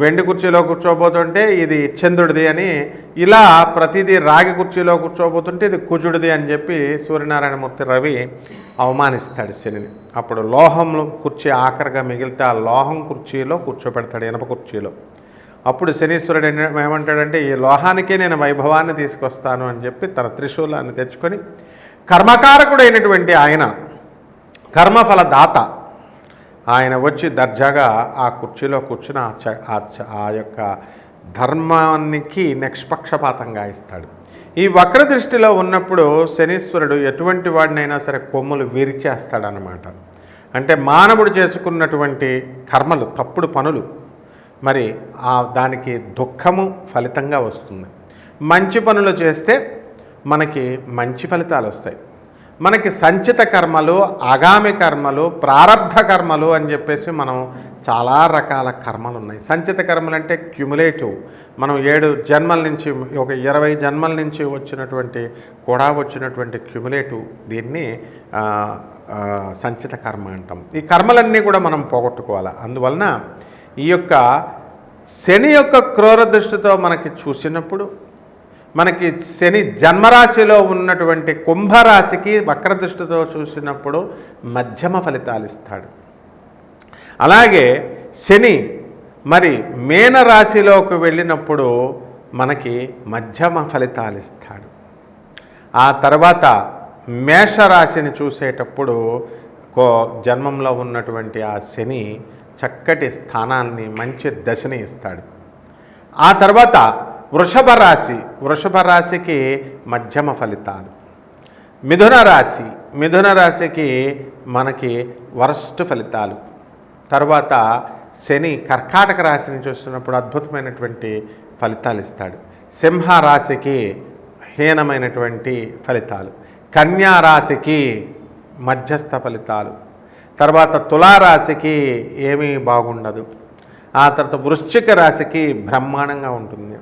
వెండి కుర్చీలో కూర్చోబోతుంటే ఇది చంద్రుడిది అని ఇలా ప్రతిదీ రాగి కుర్చీలో కూర్చోబోతుంటే ఇది కుజుడిది అని చెప్పి సూర్యనారాయణమూర్తి రవి అవమానిస్తాడు శనిని. అప్పుడు లోహం కుర్చీ ఆఖరిగా మిగిలితే ఆ లోహం కుర్చీలో కూర్చోబెడతాడు ఇనప కుర్చీలో. అప్పుడు శనీశ్వరుడు ఏమంటాడంటే ఈ లోహానికే నేను వైభవాన్ని తీసుకొస్తాను అని చెప్పి తన త్రిశూలాన్ని తెచ్చుకొని కర్మకారకుడైనటువంటి ఆయన కర్మఫల దాత ఆయన వచ్చి దర్జాగా ఆ కుర్చీలో కూర్చుని ఆ చ- ఆ యొక్క ధర్మానికి నిష్పక్షపాతంగా ఇస్తాడు. ఈ వక్ర దృష్టిలో ఉన్నప్పుడు శనీశ్వరుడు ఎటువంటి వాడినైనా సరే కొమ్ములు విరిచేస్తాడనమాట అంటే మానవుడు చేసుకున్నటువంటి కర్మలు తప్పుడు పనులు మరి ఆ దానికి దుఃఖము ఫలితంగా వస్తుంది. మంచి పనులు చేస్తే మనకి మంచి ఫలితాలు వస్తాయి. మనకి సంచిత కర్మలు ఆగామి కర్మలు ప్రారబ్ధ కర్మలు అని చెప్పేసి మనం చాలా రకాల కర్మలు ఉన్నాయి. సంచిత కర్మలు అంటే క్యుములేటివ్ మనం ఏడు జన్మల నుంచి ఒక ఇరవై జన్మల నుంచి వచ్చినటువంటి కూడా వచ్చినటువంటి క్యుములేటివ్ దీన్ని సంచిత కర్మ అంటాం. ఈ కర్మలన్నీ కూడా మనం పోగొట్టుకోవాలి? అందువలన ఈ యొక్క శని యొక్క క్రూర దృష్టితో మనకి చూసినప్పుడు మనకి శని జన్మరాశిలో ఉన్నటువంటి కుంభరాశికి వక్రదృష్టితో చూసినప్పుడు మధ్యమ ఫలితాలు ఇస్తాడు. అలాగే శని మరి మేనరాశిలోకి వెళ్ళినప్పుడు మనకి మధ్యమ ఫలితాలు ఇస్తాడు. ఆ తర్వాత మేషరాశిని చూసేటప్పుడు కో జన్మంలో ఉన్నటువంటి ఆ శని చక్కటి స్థానాన్ని మంచి దశని ఇస్తాడు. ఆ తర్వాత వృషభ రాశి వృషభ రాశికి మధ్యమ ఫలితాలు. మిథున రాశి మిథున రాశికి మనకి వరస్ట్ ఫలితాలు. తర్వాత శని కర్కాటక రాశిని చూస్తున్నప్పుడు అద్భుతమైనటువంటి ఫలితాలు ఇస్తాడు. సింహ రాశికి హీనమైనటువంటి ఫలితాలు. కన్యా రాశికి మధ్యస్థ ఫలితాలు. తర్వాత తులారాశికి ఏమీ బాగుండదు. ఆ తర్వాత వృశ్చిక రాశికి బ్రహ్మాండంగా ఉంటుంది.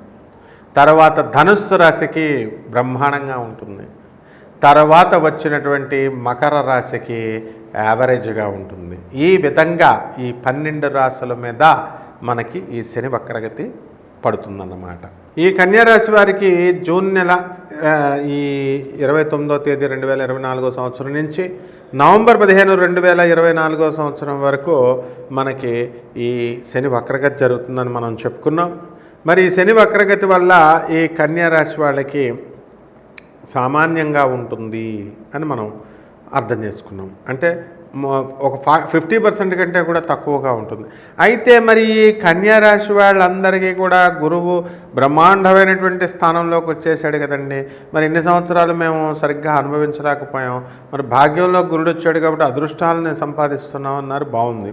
తర్వాత ధనుస్సు రాశికి బ్రహ్మాండంగా ఉంటుంది. తర్వాత వచ్చినటువంటి మకర రాశికి యావరేజ్గా ఉంటుంది. ఈ విధంగా ఈ పన్నెండు రాశుల మీద మనకి ఈ శని వక్రగతి పడుతుందన్నమాట. ఈ కన్యారాశి వారికి జూన్ నెల ఈ ఇరవై తొమ్మిదో తేదీ రెండు వేల ఇరవై నాలుగో సంవత్సరం నుంచి నవంబర్ పదిహేను రెండు వేల ఇరవై నాలుగో సంవత్సరం వరకు మనకి ఈ శని వక్రగతి జరుగుతుందని మనం చెప్పుకున్నాం. మరి శని వక్రగతి వల్ల ఈ కన్యారాశి వాళ్ళకి సామాన్యంగా ఉంటుంది అని మనం అర్థం చేసుకున్నాం. అంటే ఒక ఫా ఫిఫ్టీ పర్సెంట్ కంటే కూడా తక్కువగా ఉంటుంది. అయితే మరి ఈ కన్యారాశి వాళ్ళందరికీ కూడా గురువు బ్రహ్మాండమైనటువంటి స్థానంలోకి వచ్చేసాడు కదండి. మరి ఎన్ని సంవత్సరాలు మేము సరిగ్గా అనుభవించలేకపోయాం. మరి భాగ్యంలో గురుడు వచ్చాడు కాబట్టి అదృష్టాలని సంపాదిస్తున్నాం అన్నారు. బాగుంది.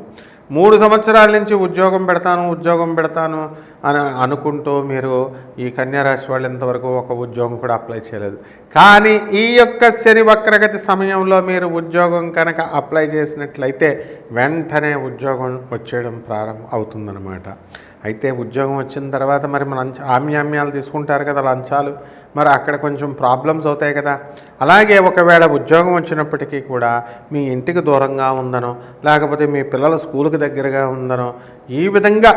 మూడు సంవత్సరాల నుంచి ఉద్యోగం పెడతాను ఉద్యోగం పెడతాను అని అనుకుంటూ మీరు ఈ కన్యారాశి వాళ్ళు ఇంతవరకు ఒక ఉద్యోగం కూడా అప్లై చేయలేదు. కానీ ఈ యొక్క శని వక్రగతి సమయంలో మీరు ఉద్యోగం కనుక అప్లై చేసినట్లయితే వెంటనే ఉద్యోగం వచ్చేయడం ప్రారంభం అవుతుందన్నమాట. అయితే ఉద్యోగం వచ్చిన తర్వాత మరి మన ఆమ్యామ్యాలు తీసుకుంటారు కదా లంచాలు. మరి అక్కడ కొంచెం ప్రాబ్లమ్స్ అవుతాయి కదా. అలాగే ఒకవేళ ఉద్యోగం వచ్చినప్పటికీ కూడా మీ ఇంటికి దూరంగా ఉందనో లేకపోతే మీ పిల్లల స్కూల్కి దగ్గరగా ఉందనో ఈ విధంగా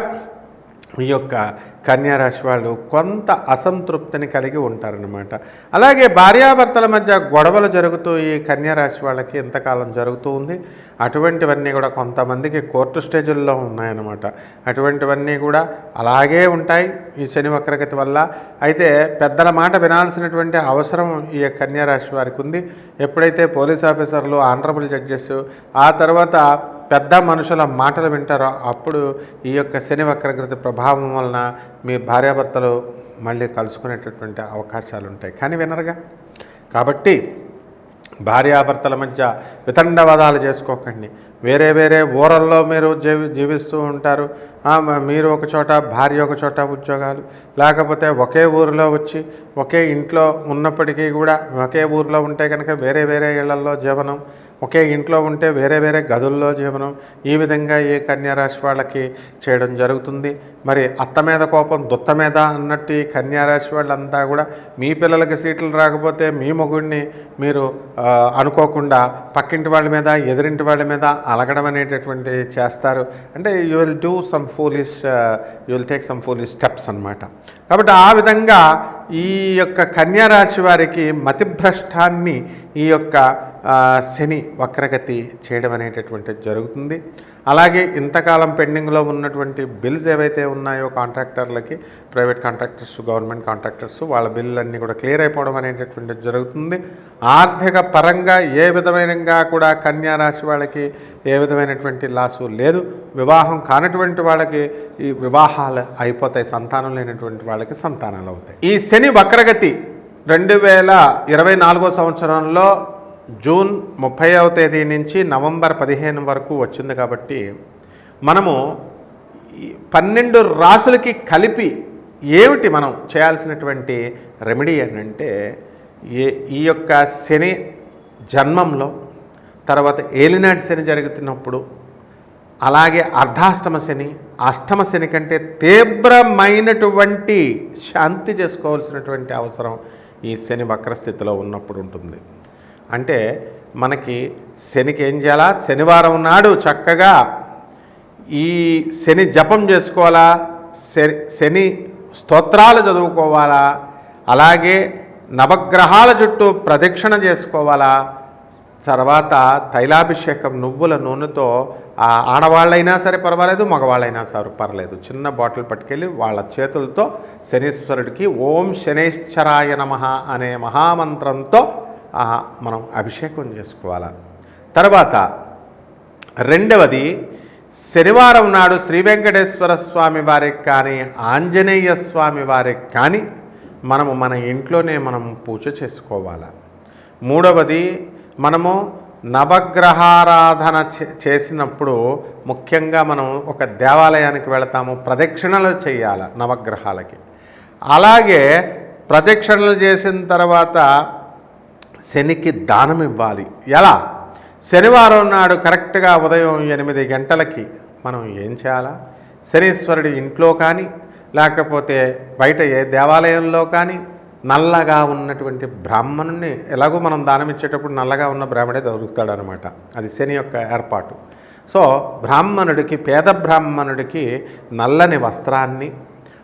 ఈ యొక్క కన్యారాశి వాళ్ళు కొంత అసంతృప్తిని కలిగి ఉంటారనమాట అలాగే భార్యాభర్తల మధ్య గొడవలు జరుగుతూ ఈ కన్యారాశి వాళ్ళకి ఇంతకాలం జరుగుతూ ఉంది. అటువంటివన్నీ కూడా కొంతమందికి కోర్టు స్టేజుల్లో ఉన్నాయన్నమాట. అటువంటివన్నీ కూడా అలాగే ఉంటాయి ఈ శని వక్రగతి వల్ల. అయితే పెద్దల మాట వినాల్సినటువంటి అవసరం ఈ కన్యారాశి వారికి ఉంది. ఎప్పుడైతే పోలీస్ ఆఫీసర్లు ఆనరబుల్ జడ్జెస్ ఆ తర్వాత పెద్ద మనుషుల మాటలు వింటారో అప్పుడు ఈ యొక్క శని వక్రగతి ప్రభావం వలన మీ భార్యాభర్తలు మళ్ళీ కలుసుకునేటటువంటి అవకాశాలు ఉంటాయి. కానీ వినరుగా? కాబట్టి భార్యాభర్తల మధ్య వితండవాదాలు చేసుకోకండి. వేరే వేరే ఊరల్లో మీరు జీవి జీవిస్తూ ఉంటారు. మీరు ఒక చోట భార్య ఒక చోట ఉద్యోగాలు. లేకపోతే ఒకే ఊరిలో వచ్చి ఒకే ఇంట్లో ఉన్నప్పటికీ కూడా ఒకే ఊరిలో ఉంటే కనుక వేరే వేరే ఇళ్ళల్లో జీవనం ఒకే ఇంట్లో ఉంటే వేరే వేరే గదుల్లో జీవనం ఈ విధంగా ఏ కన్యారాశి వాళ్ళకి చేయడం జరుగుతుంది? మరి అత్త మీద కోపం దుత్త మీద అన్నట్టు ఈ కన్యారాశి వాళ్ళంతా కూడా మీ పిల్లలకి సీట్లు రాకపోతే మీ మొగుడిని మీరు అనుకోకుండా పక్కింటి వాళ్ళ మీద ఎదురింటి వాళ్ళ మీద అలగడం అనేటటువంటి చేస్తారు. అంటే you will do some foolish you will take some foolish steps అన్నమాట. కాబట్టి ఆ విధంగా ఈ యొక్క కన్యారాశి వారికి మతిభ్రష్టాన్ని ఈ యొక్క శని వక్రగతి చేయడం అనేటటువంటిది జరుగుతుంది. అలాగే ఇంతకాలం పెండింగ్లో ఉన్నటువంటి బిల్స్ ఏవైతే ఉన్నాయో కాంట్రాక్టర్లకి ప్రైవేట్ కాంట్రాక్టర్స్ గవర్నమెంట్ కాంట్రాక్టర్స్ వాళ్ళ బిల్లులన్నీ కూడా క్లియర్ అయిపోవడం అనేటటువంటిది జరుగుతుంది. ఆర్థిక పరంగా ఏ విధమైనగా కూడా కన్యా రాశి వాళ్ళకి ఏ విధమైనటువంటి లాసు లేదు. వివాహం కానటువంటి వాళ్ళకి ఈ వివాహాలు అయిపోతాయి. సంతానం లేనటువంటి వాళ్ళకి సంతానాలు అవుతాయి. ఈ శని వక్రగతి రెండు వేల ఇరవై నాలుగో సంవత్సరంలో జూన్ ముప్పైవ తేదీ నుంచి నవంబర్ పదిహేను వరకు వచ్చింది కాబట్టి మనము పన్నెండు రాసులకి కలిపి ఏమిటి మనం చేయాల్సినటువంటి రెమెడీ ఏంటంటే ఏ ఈ యొక్క శని జన్మంలో తర్వాత ఏలినాటి శని జరుగుతున్నప్పుడు అలాగే అర్ధాష్టమ శని అష్టమ శని కంటే తీవ్రమైనటువంటి శాంతి చేసుకోవాల్సినటువంటి అవసరం ఈ శని వక్రస్థితిలో ఉన్నప్పుడు ఉంటుంది. అంటే మనకి శనికి ఏం చేయాలా? శనివారం నాడు చక్కగా ఈ శని జపం చేసుకోవాలా? శని స్తోత్రాలు చదువుకోవాలా? అలాగే నవగ్రహాల చుట్టూ ప్రదక్షిణ చేసుకోవాలా? తర్వాత తైలాభిషేకం నువ్వుల నూనెతో ఆ ఆడవాళ్ళైనా సరే పర్వాలేదు మగవాళ్ళైనా సరే పర్లేదు. చిన్న బాటిల్ పట్టుకెళ్ళి వాళ్ళ చేతులతో శనీశ్వరుడికి ఓం శనేశ్వరాయ నమః అనే మహామంత్రంతో మనం అభిషేకం చేసుకోవాలి. తర్వాత రెండవది శనివారం నాడు శ్రీ వెంకటేశ్వర స్వామి వారికి కానీ ఆంజనేయ స్వామి వారికి కానీ మనము మన ఇంట్లోనే మనం పూజ చేసుకోవాలి. మూడవది మనము నవగ్రహారాధన చే- చేసినప్పుడు ముఖ్యంగా మనం ఒక దేవాలయానికి వెళతాము ప్రదక్షిణలు చేయాలి నవగ్రహాలకి. అలాగే ప్రదక్షిణలు చేసిన తర్వాత శనికి దానం ఇవ్వాలి. ఎలా? శనివారం నాడు కరెక్ట్గా ఉదయం ఎనిమిది గంటలకి మనం ఏం చేయాలా? శనీశ్వరుడి ఇంట్లో కానీ లేకపోతే బయట ఏ దేవాలయంలో కానీ నల్లగా ఉన్నటువంటి బ్రాహ్మణుని ఎలాగో మనం దానం ఇచ్చేటప్పుడు నల్లగా ఉన్న బ్రాహ్మణే దొరుకుతాడనమాట. అది శని యొక్క ఏర్పాటు. సో బ్రాహ్మణుడికి పేద బ్రాహ్మణుడికి నల్లని వస్త్రాన్ని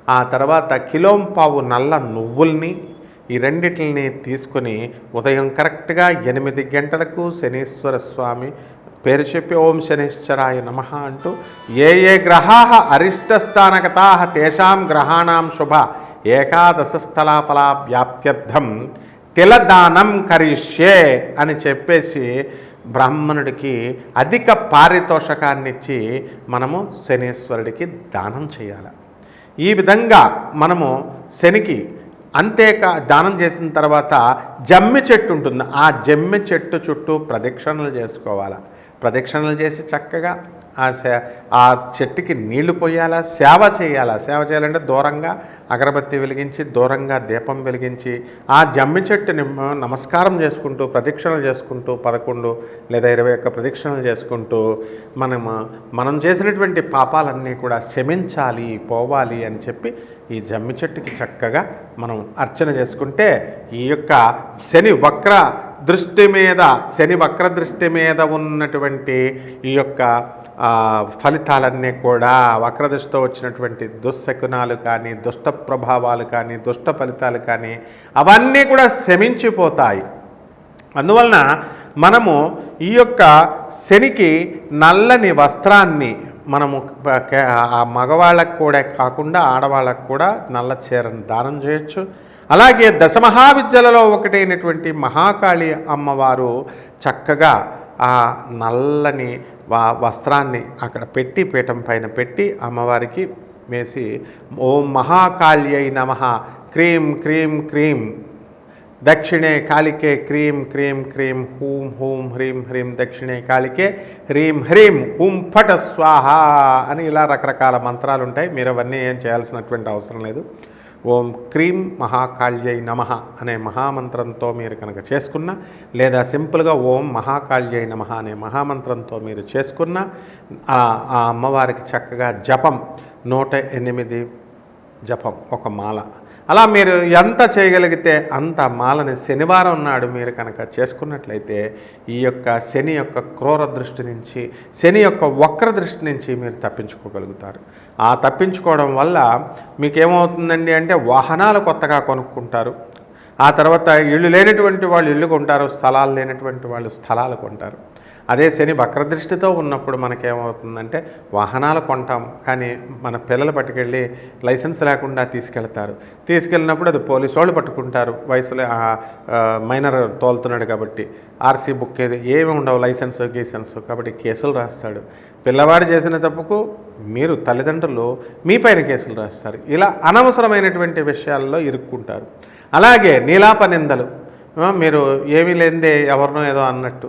ఆ తర్వాత కిలోంపావు నల్ల నువ్వుల్ని ఈ రెండిటిని తీసుకొని ఉదయం కరెక్ట్గా ఎనిమిది గంటలకు శనీశ్వర స్వామి పేరు చెప్పి ఓం శనిశ్చరాయ నమ అంటూ ఏ ఏ గ్రహా అరిష్టస్థానగతా తేషాం గ్రహాణం శుభ ఏకాదశ స్థలాఫలా వ్యాప్త్యర్థం తిలదానం కరిష్యే అని చెప్పేసి బ్రాహ్మణుడికి అధిక పారితోషకాన్ని ఇచ్చి మనము శనీశ్వరుడికి దానం చేయాలి. ఈ విధంగా మనము శనికి అంతేకా దానం చేసిన తర్వాత జమ్మి చెట్టు ఉంటుంది. ఆ జమ్మి చెట్టు చుట్టూ ప్రదక్షిణలు చేసుకోవాలా? ప్రదక్షిణలు చేసి చక్కగా ఆ సే ఆ చెట్టుకి నీళ్ళు పోయాలా? సేవ చేయాలా? సేవ చేయాలంటే దూరంగా అగరబత్తి వెలిగించి దూరంగా దీపం వెలిగించి ఆ జమ్మి చెట్టుని నమస్కారం చేసుకుంటూ ప్రదక్షిణలు చేసుకుంటూ పదకొండు లేదా ఇరవై ఒక్క ప్రదక్షిణలు చేసుకుంటూ మనము మనం చేసినటువంటి పాపాలన్నీ కూడా క్షమించాలి పోవాలి అని చెప్పి ఈ జమ్మి చెట్టుకి చక్కగా మనం అర్చన చేసుకుంటే ఈ యొక్క శని వక్ర దృష్టి మీద శని వక్ర దృష్టి మీద ఉన్నటువంటి ఈ యొక్క ఫలితాలన్నీ కూడా వక్రదృష్టితో వచ్చినటువంటి దుశ్శకునాలు కానీ దుష్ట ప్రభావాలు కానీ దుష్ట ఫలితాలు కానీ అవన్నీ కూడా శమించిపోతాయి. అందువలన మనము ఈ యొక్క శనికి నల్లని వస్త్రాన్ని మనము ఆ మగవాళ్ళకు కూడా కాకుండా ఆడవాళ్ళకు కూడా నల్ల చీరను దానం చేయొచ్చు. అలాగే దశమహావిద్యలలో ఒకటైనటువంటి మహాకాళి అమ్మవారు చక్కగా ఆ నల్లని వా వస్త్రాన్ని అక్కడ పెట్టి పీఠం పైన పెట్టి అమ్మవారికి వేసి ఓం మహాకాళ్యై నమ క్రీం క్రీం క్రీం దక్షిణే కాళికే క్రీం క్రీం క్రీం హూం హూం హ్రీం హ్రీం దక్షిణే కాళికే హ్రీం హ్రీం హుం ఫట స్వాహ అని ఇలా రకరకాల మంత్రాలు ఉంటాయి. మీరు అవన్నీ ఏం చేయాల్సినటువంటి అవసరం లేదు. ఓం క్రీం మహాకాళ్యై నమ అనే మహామంత్రంతో మీరు కనుక చేసుకున్న లేదా సింపుల్గా ఓం మహాకాళ్యై నమ అనే మహామంత్రంతో మీరు చేసుకున్న ఆ అమ్మవారికి చక్కగా జపం నూట ఎనిమిది జపం ఒక మాల అలా మీరు ఎంత చేయగలిగితే అంత మాలని శనివారం నాడు మీరు కనుక చేసుకున్నట్లయితే ఈ యొక్క శని యొక్క క్రూర దృష్టి నుంచి శని యొక్క వక్ర దృష్టి నుంచి మీరు తప్పించుకోగలుగుతారు. ఆ తప్పించుకోవడం వల్ల మీకు ఏమవుతుందండి అంటే వాహనాలు కొత్తగా కొనుక్కుంటారు. ఆ తర్వాత ఇల్లు లేనటువంటి వాళ్ళు ఇళ్ళు కొంటారు స్థలాలు లేనటువంటి వాళ్ళు స్థలాలు కొంటారు. అదే శని వక్రదృష్టితో ఉన్నప్పుడు మనకేమవుతుందంటే వాహనాలు కొంటాం కానీ మన పిల్లలు పట్టుకెళ్ళి లైసెన్స్ లేకుండా తీసుకెళ్తారు. తీసుకెళ్ళినప్పుడు అది పోలీసు వాళ్ళు పట్టుకుంటారు. వయసులో మైనర్ తోలుతున్నాడు కాబట్టి ఆర్సీ బుక్ ఏది ఏమి ఉండవు లైసెన్స్ గీసెన్స్. కాబట్టి కేసులు రాస్తాడు. పిల్లవాడు చేసిన తప్పుకు మీరు తల్లిదండ్రులు మీ పైన కేసులు రాస్తారు. ఇలా అనవసరమైనటువంటి విషయాల్లో ఇరుక్కుంటారు. అలాగే నీలాప నిందలు. మీరు ఏమీ లేనిదే ఎవరినో ఏదో అన్నట్టు.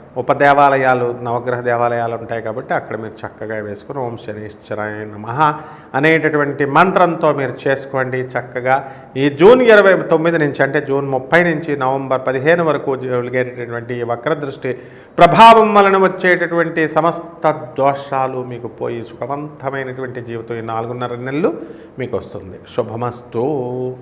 ఉపదేవాలయాలు నవగ్రహ దేవాలయాలు ఉంటాయి కాబట్టి అక్కడ మీరు చక్కగా వేసుకుని ఓం శనీశ్వరాయ నమ అనేటటువంటి మంత్రంతో మీరు చేసుకోండి చక్కగా. ఈ జూన్ ఇరవై తొమ్మిది నుంచి అంటే జూన్ ముప్పై నుంచి నవంబర్ పదిహేను వరకు జరిగేటటువంటి ఈ వక్రదృష్టి ప్రభావం వలన వచ్చేటటువంటి సమస్త దోషాలు మీకు పోయి సుఖవంతమైనటువంటి జీవితం ఈ నాలుగున్నర నెలలు మీకు వస్తుంది. శుభమస్తు.